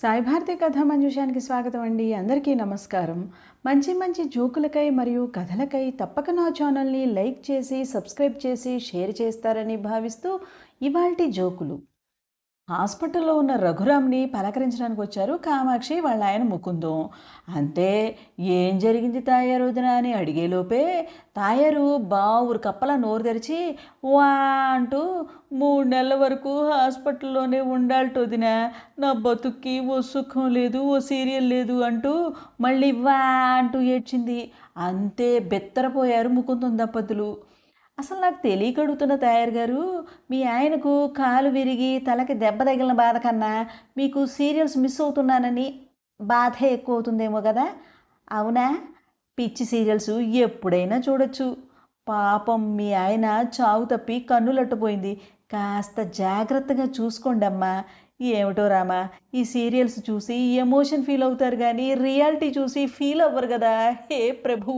సాయి భారతి కథ మంజుషానికి స్వాగతం అండి. అందరికీ నమస్కారం. మంచి మంచి జోకులకై మరియు కథలకై తప్పక నా ఛానల్ని లైక్ చేసి సబ్స్క్రైబ్ చేసి షేర్ చేస్తారని భావిస్తూ ఇవాల్టి జోకులు. హాస్పిటల్లో ఉన్న రఘురామ్ని పలకరించడానికి వచ్చారు కామాక్షి వాళ్ళ ఆయన ముకుందం. అంతే ఏం జరిగింది తాయారు వదిన అని అడిగేలోపే తాయారు బావురు కప్పల నోరు తెరిచి వా అంటూ మూడు నెలల వరకు హాస్పిటల్లోనే ఉండాలి వదిన నా బతుక్కి ఓ సుఖం లేదు ఓ సీరియల్ లేదు అంటూ మళ్ళీ వా అంటూ ఏడ్చింది. అంతే బెత్తరపోయారు ముకుందం దంపతులు. అసలు నాకు తెలియక అడుగుతున్న తయారు గారు మీ ఆయనకు కాలు విరిగి తలకి దెబ్బ తగిలిన బాధ కన్నా మీకు సీరియల్స్ మిస్ అవుతున్నానని బాధ ఎక్కువ అవుతుందేమో కదా. అవునా? పిచ్చి సీరియల్స్ ఎప్పుడైనా చూడొచ్చు. పాపం మీ ఆయన చావు తప్పి కన్నులట్టుపోయింది. కాస్త జాగ్రత్తగా చూసుకోండమ్మా. ఏమిటో రామా ఈ సీరియల్స్ చూసి ఎమోషన్ ఫీల్ అవుతారు కానీ రియాలిటీ చూసి ఫీల్ అవ్వరు కదా. హే ప్రభూ!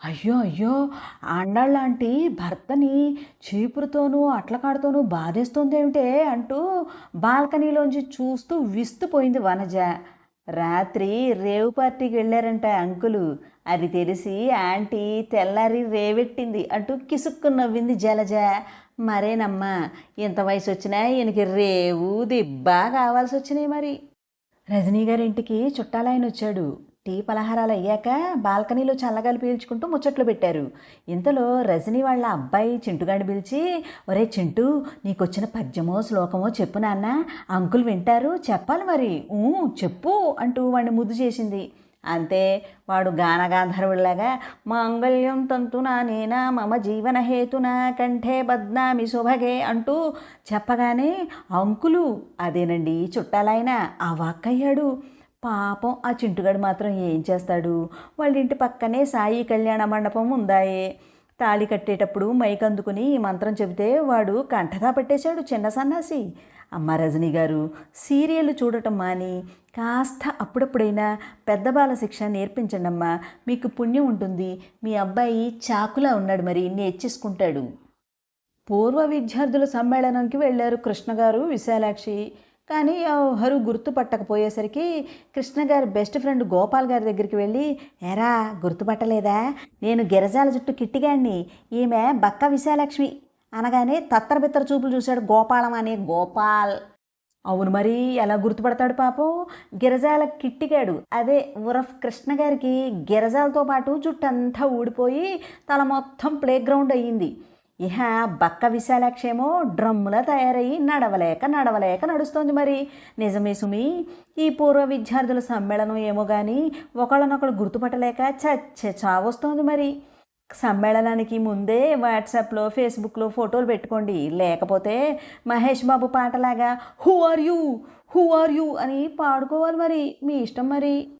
అయ్యో అయ్యో ఆండాళ్ళంటి భర్తని చీపురుతోనూ అట్లకాడుతోనూ బాధేస్తుందేమిటే అంటూ బాల్కనీలోంచి చూస్తూ విస్తుపోయింది వనజ. రాత్రి రేవు పార్టీకి వెళ్ళారంట అంకులు. అది తెలిసి ఆంటీ తెల్లారి రేవెట్టింది అంటూ కిసుక్కు నవ్వింది జలజ. మరేనమ్మా ఇంత వయసు వచ్చినా ఈయనకి రేవు దిబ్బా కావాల్సి వచ్చినాయి మరి. రజనీ గారింటికి చుట్టాలాయన వచ్చాడు టీ పలహారాలు అయ్యాక బాల్కనీలో చల్లగాలి పీల్చుకుంటూ ముచ్చట్లు పెట్టారు. ఇంతలో రజని వాళ్ళ అబ్బాయి చింటుగాడిని పిలిచి ఒరే చింటూ నీకొచ్చిన పద్యమో శ్లోకమో చెప్పు నాన్న. అంకుల్ వింటారు చెప్పాలి మరి. ఊ చెప్పు అంటూ వాడిని ముద్దు చేసింది. అంతే వాడు గానగాంధర్వులాగా మాంగళ్యం తంతునా నేనా మమ జీవన హేతున కంఠే బద్నామి శుభగే అంటూ చెప్పగానే అంకులు అదేనండి చుట్టాలైన ఆ వాక్కయ్యాడు. పాపం ఆ చింటుగాడు మాత్రం ఏం చేస్తాడు? వాళ్ళ ఇంటి పక్కనే సాయి కళ్యాణ మండపం ఉందాయే. తాళి కట్టేటప్పుడు మైక్ అందుకుని ఈ మంత్రం చెబితే వాడు కంఠగా పెట్టేశాడు చిన్న సన్నాసి. అమ్మ రజనీ గారు సీరియల్ చూడటం మాని. కాస్త అప్పుడప్పుడైనా పెద్ద బాల శిక్ష నేర్పించండి అమ్మా మీకు పుణ్యం ఉంటుంది. మీ అబ్బాయి చాకులా ఉన్నాడు మరి నేర్చేసుకుంటాడు. పూర్వ విద్యార్థుల సమ్మేళనంకి వెళ్ళారు కృష్ణగారు విశాలాక్షి. కానీ ఎవరు గుర్తుపట్టకపోయేసరికి కృష్ణ గారి బెస్ట్ ఫ్రెండ్ గోపాల్ గారి దగ్గరికి వెళ్ళి ఎరా గుర్తుపట్టలేదా? నేను గిరజాల జుట్టు కిట్టిగాడిని. ఈమె బక్క విశాలక్ష్మి. అనగానే తత్తరబిత్తర చూపులు చూశాడు గోపాలం అనే గోపాల్. అవును మరి ఎలా గుర్తుపడతాడు పాపం? గిరజాల కిట్టిగాడు. అదే ఉరఫ్ కృష్ణ గారికి గిరజాలతో పాటు జుట్టు అంతా ఊడిపోయి తల మొత్తం ప్లేగ్రౌండ్ అయ్యింది. ఇహ బక్క విశాలాక్షేమో డ్రమ్ములా తయారయ్యి నడవలేక నడవలేక నడుస్తోంది మరి. నిజమే సుమి ఈ పూర్వ విద్యార్థుల సమ్మేళనం ఏమో కానీ ఒకళ్ళనొకళ్ళు గుర్తుపట్టలేక చచ్చే చావొస్తోంది మరి. సమ్మేళనానికి ముందే వాట్సాప్లో ఫేస్బుక్లో ఫోటోలు పెట్టుకోండి. లేకపోతే Mahesh Babu పాటలాగా who are you who are you అని పాడుకోవాలి మరి. మీ ఇష్టం మరి.